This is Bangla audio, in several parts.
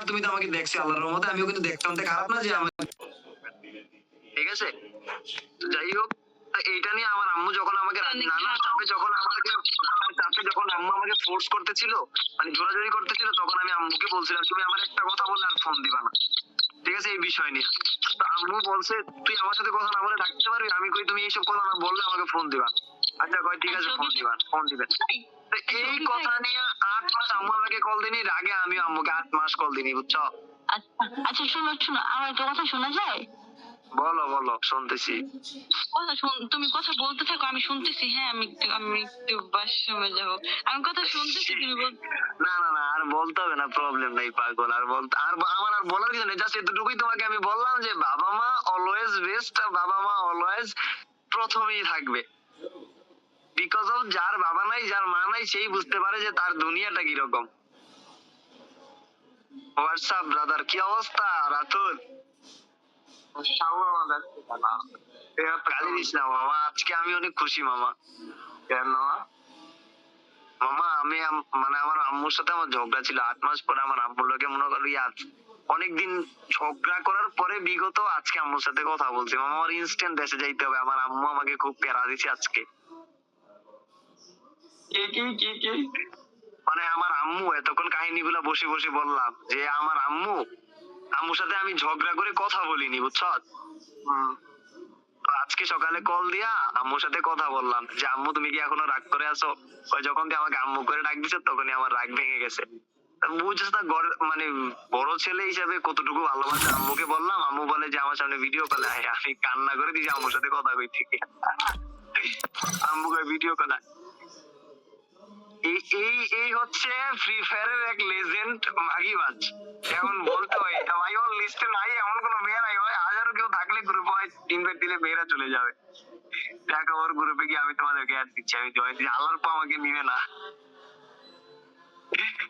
আর তুমি তো আমাকে দেখছ আল্লাহর রহমতে আমিও কিন্তু দেখতাম। তো খারাপ না যে আমি ঠিক আছে? যাই হোক এইটা নিয়ে আমার আম্মু যখন আমাকে নানার চাপে যখন আমাকে নানার চাপে যখন আম্মু আমাকে ফোর্স করতেছিল মানে জোরাজোরি করতেছিল তখন আমি আম্মুকে বলছিলাম তুমি আমার একটা কথা বললে আর ফোন দিবা না। ঠিক আছে? এই বিষয় নিয়ে। তো আম্মু বলছে তুই আমার সাথে কথা না বলে ডাকতে পারবি? আমি কই তুমি এইসব কথা না বললে আমাকে ফোন দিবা আচ্ছা কই ঠিক আছে ফোন দিবা ফোন দিবেন এই কথা নিয়ে আট মাস আম্মু আমাকে কল দিনি এর আগে আমি আম্মুকে আট মাস কল দিনি বুঝছ? আচ্ছা আচ্ছা শোনো শোনো আমার একটা কথা শোনা যায়? বলো বলো শুনতেছি। কথা শুন তুমি কথা বলতে থাকো আমি শুনতেছি হ্যাঁ আমি একটু আমি একটু বাথরুমে যাব। আমি কথা শুনতেছি তুমি বল না না না আর বলতে হবে না প্রবলেম নাই পাগল আর বলতে আর আমার আর বলার কিছু নেই জাস্ট এতটুকুই তোমাকে আমি বললাম যে বাবা মা অলওয়েজ বেস্ট বাবা মা অলওয়েজ প্রথমেই থাকবে। বিকজ অফ যার বাবা নাই যার মা নাই সেই বুঝতে পারে যে তার দুনিয়াটা কীরকম। হোয়াটসঅ্যাপ ব্রাদার কি অবস্থা রাতুল? গালি দিস না মামা আজকে আমি অনেক খুশি মামা। কেন মামা? আমি মানে আমার আম্মুর সাথে আমার ঝগড়া ছিল আট মাস পরে আমার আম্মুর লোকে মনে করি আজ অনেকদিন ঝগড়া করার পরে বিগত আজকে আম্মুর সাথে কথা বলছি। মামা আমার ইনস্ট্যান্ট দেশে যাইতে হবে আমার আম্মু আমাকে খুব প্যারা দিছে আজকে। কি কি কি কি? মানে আমার আম্মু এতক্ষণ কাহিনীগুলো বসে বসে বললাম যে আমার আম্মু আম্মুর সাথে আমি ঝগড়া করে কথা বলিনি বুঝছ? আজকে সকালে কল দিয়া আম্মুর সাথে কথা বললাম যে আম্মু তুমি কি এখনও রাগ করে আছো? ওই যখন দিয়ে আমাকে আম্মু করে ডাক দিছে তখনই আমার রাগ ভেঙে গেছে। বুঝছিস না মানে বড় ছেলে হিসাবে কতটুকু ভালোবাসে আম্মুকে বললাম। আম্মু বলে যে আমার সামনে ভিডিও কলে আমি কান্না করে দিয়েছি আম্মুর সাথে কথা কই থেকে আম্মুকে ভিডিও কলে এই এই হচ্ছে ফ্রি ফায়ারের এক লেজেন্ড মাগিবাজ এখন বলতে হয় এটা ভাই ওর লিস্টে নাই এমন কোনো মেয়ে নাই হয় হাজারো কেউ থাকলে গ্রুপে হয় ইনভাইট দিলে মেয়েরা চলে যাবে। দেখো ওর গ্রুপে গিয়ে আমি তোমাদেরকে অ্যাড দিচ্ছি আমি জয়েন দিচ্ছি। আল্লাহর পা আমাকে নিবে না।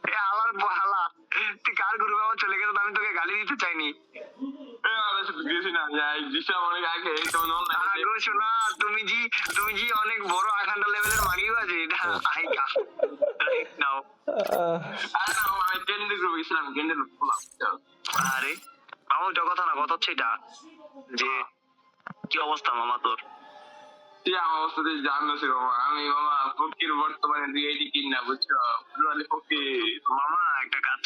এ আল্লাহর পা হালা। তুই কার গ্রুপে আমার চলে গেছে আমি তোকে গালি দিতে চাইনি। এ, আমার সাথে গেছি না যাই বিশ্রাম অনেক আগে এই আগো শোনা তুমি জি তুমি জি অনেক বড় আখান্ডা লেভেলের মাগিবাজ এটা আইকা নাও আরে না আমি কেন্দ্র গ্রুপ গেছিলাম কেন্দ্র গ্রুপ আরে মামা ওইটা কথা না কথা হচ্ছে এটা যে কি অবস্থা মামা তোর? আমার অবস্থা তুই মামা। আমি মামা ফকির বর্তমানে দুই আইডি কিনা বুঝছ? ফকির মামা একটা কাজ